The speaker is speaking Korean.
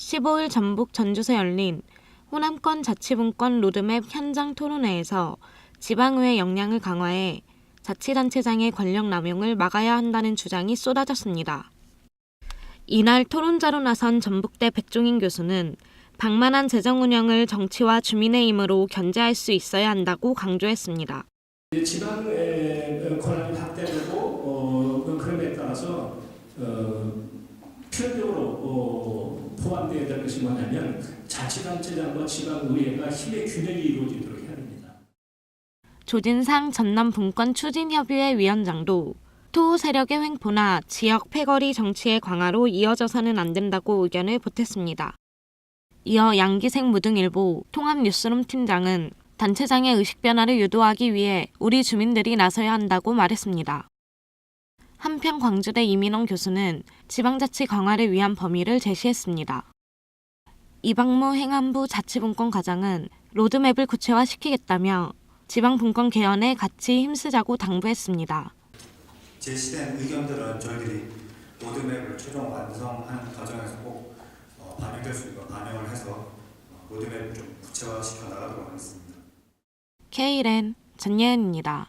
15일 전북 전주서 열린 호남권 자치분권 로드맵 현장 토론회에서 지방의회 역량을 강화해 자치단체장의 권력 남용을 막아야 한다는 주장이 쏟아졌습니다. 이날 토론자로 나선 전북대 백종인 교수는 방만한 재정 운영을 정치와 주민의 힘으로 견제할 수 있어야 한다고 강조했습니다. 지방의 권한이 확대되고 어, 그 그럼에 따라서 어, 필연적으로 어, 포함되어야 될 것이 뭐냐면 자치단체장과 지방의회가 힘의 균형이 이루어지도록 해야 됩니다. 조진상 전남 분권 추진협의회 위원장도 토호 세력의 횡포나 지역 패거리 정치의 강화로 이어져서는 안 된다고 의견을 보탰습니다. 이어 양기생 무등일보 통합뉴스룸 팀장은 단체장의 의식 변화를 유도하기 위해 우리 주민들이 나서야 한다고 말했습니다. 한편 광주대 이민원 교수는 지방자치 강화를 위한 범위를 제시했습니다. 이방무 행안부 자치분권 과장은 로드맵을 구체화시키겠다며 지방분권 개헌에 같이 힘쓰자고 당부했습니다. 제시된 의견들은 저희들이 로드맵을 최종 완성하는 과정에서 꼭 어, 반영될 수 있고 반영을 해서 어, 로드맵을 좀 구체화시켜 나가도록 하겠습니다. K랜 전예은입니다.